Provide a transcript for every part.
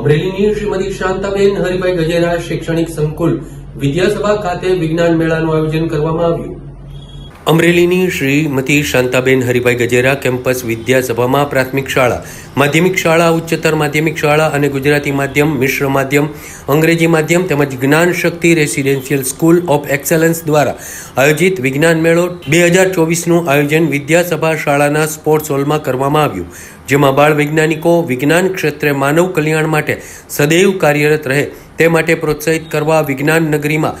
અમરેલીની શ્રીમતી શાંતાબેન હરિભાઈ ગજેરા શૈક્ષણિક સંકુલ વિદ્યાસભા ખાતે વિજ્ઞાન મેળાનું આયોજન કરવામાં આવ્યું. અમરેલીની શ્રીમતી શાંતાબેન હરિભાઈ ગજેરા કેમ્પસ વિદ્યાસભામાં પ્રાથમિક શાળા, માધ્યમિક શાળા, ઉચ્ચતર માધ્યમિક શાળા અને ગુજરાતી માધ્યમ, મિશ્ર માધ્યમ, અંગ્રેજી માધ્યમ તેમજ Gyan Shakti residential school of excellence દ્વારા આયોજિત વિજ્ઞાન મેળો બે હજાર ચોવીસનું આયોજન વિદ્યાસભા શાળાના સ્પોર્ટ્સ હોલમાં કરવામાં આવ્યું, જેમાં બાળ વૈજ્ઞાનિકો, વિજ્ઞાન ક્ષેત્રે માનવ કલ્યાણ માટે સદૈવ કાર્યરત રહે તે માટે પ્રોત્સાહિત કરવા વિજ્ઞાન નગરીમાં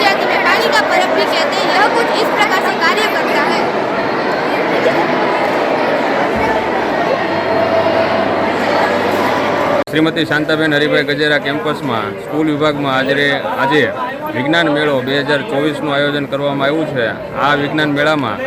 का परब भी कहते हैं यह कुछ इस प्रकार से कार्य करता है શ્રીમતી શાંતાબેન હરિભાઈ ગજેરા કેમ્પસમાં સ્કૂલ વિભાગમાં આજે આજે વિજ્ઞાન મેળો બે હજાર ચોવીસનું આયોજન કરવામાં આવ્યું છે આ વિજ્ઞાન મેળામાં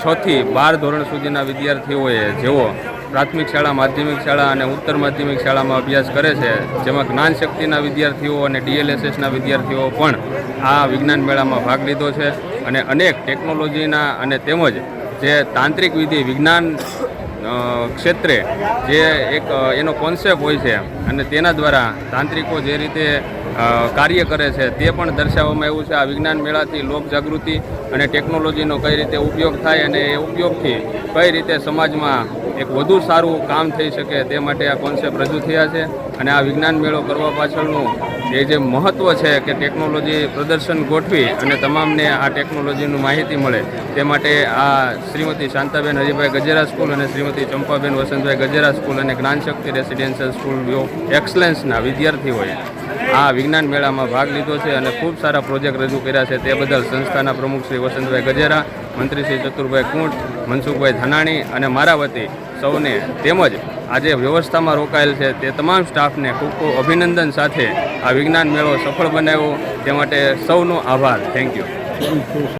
છથી બાર ધોરણ સુધીના વિદ્યાર્થીઓએ જેઓ પ્રાથમિક શાળા, માધ્યમિક શાળા અને ઉત્તર માધ્યમિક શાળામાં અભ્યાસ કરે છે. જેમાં જ્ઞાન શક્તિના વિદ્યાર્થીઓ અને ડીએલએસએસના વિદ્યાર્થીઓ પણ આ વિજ્ઞાન મેળામાં ભાગ લીધો છે અને અનેક ટેકનોલોજીના અને તેમજ જે તાંત્રિક વિધિ વિજ્ઞાન ક્ષેત્રે જે એક એનો કોન્સેપ્ટ હોય છે અને તેના દ્વારા તાંત્રિકો જે રીતે કાર્ય કરે છે તે પણ દર્શાવવામાં આવ્યું છે આ વિજ્ઞાન મેળાથી લોક જાગૃતિ અને ટેકનોલોજીનો કઈ રીતે ઉપયોગ થાય અને એ ઉપયોગથી કઈ રીતે સમાજમાં એક વધુ સારું કામ થઈ શકે તે માટે આ કોન્સેપ્ટ રજૂ થયા છે. અને આ વિજ્ઞાન મેળો કરવા પાછળનું એ જે મહત્ત્વ છે કે ટેકનોલોજી પ્રદર્શન ગોઠવી અને તમામને આ ટેકનોલોજીનું માહિતી મળે તે માટે આ શ્રીમતી શાંતાબેન હરિભાઈ ગજેરા સ્કૂલ અને શ્રીમતી ચંપાબેન વસંતભાઈ ગજેરા સ્કૂલ અને જ્ઞાનશક્તિ રેસિડેન્શિયલ સ્કૂલ ઓફ એક્સલન્સના વિદ્યાર્થીઓએ આ વિજ્ઞાન મેળામાં ભાગ લીધો છે અને ખૂબ સારા પ્રોજેક્ટ રજૂ કર્યા છે તે બદલ સંસ્થાના પ્રમુખ શ્રી વસંતભાઈ ગજેરા, મંત્રી શ્રી ચતુરભાઈ કુંટ, મનસુખભાઈ ધનાણી અને મારા વતી સૌને તેમજ આજે વ્યવસ્થામાં રોકાયેલ છે તે તમામ સ્ટાફને ખૂબ ખૂબ અભિનંદન સાથે આ વિજ્ઞાન મેળો સફળ બનાવ્યો. તે માટે સૌનો આભાર. Thank you